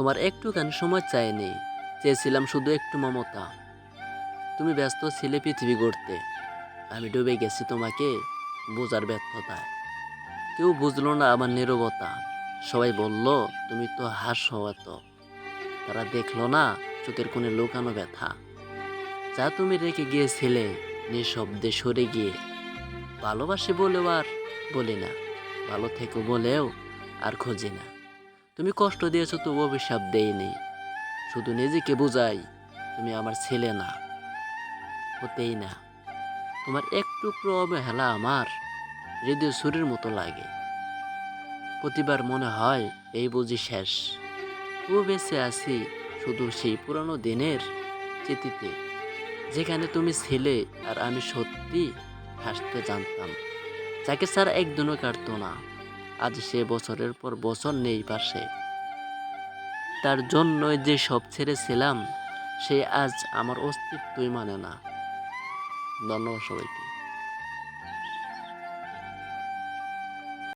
তোমার একটুখানি সময় চাইনি। চেয়েছিলাম শুধু একটু মমতা। তুমি ব্যস্ত ছিলে পৃথিবী গড়তে। আমি ডুবে গেছি তোমাকে বোঝার ব্যর্থতায়। কেউ বুঝলো না আমার নীরবতা। সবাই বলল, তুমি তো হাস এত তারা দেখল না চোখের কোণে লুকানো ব্যথা। যা তুমি রেখে গিয়েছিলে নিঃশব্দে সরে গিয়ে। ভালোবাসি বলেও আর বলি না। ভালো থেকো বলেও আর খুঁজি না। তুমি কষ্ট দিয়েছ তবু অভিশাপ দেয়নি শুধু নিজেকে বোঝাই, তুমি আমার ছেলে না। হতেই না। তোমার একটু অবহেলা আমার হৃদয় সুরের মতো লাগে। প্রতিবার মনে হয় এই বুঝি শেষ। ও বেঁচে আছি শুধু সেই পুরানো দিনের স্মৃতিতে, যেখানে তুমি ছিলে আর আমি সত্যি হাসতে জানতাম। যাকে স্যার একদিনও কাটতো না। আজ সে বছরের পর বছর নেই পাশে। তার জন্যই যে সব ছেড়েছিলাম, সে আজ আমার অস্তিত্বই মানে না। ধন্যবাদ সবাইকে।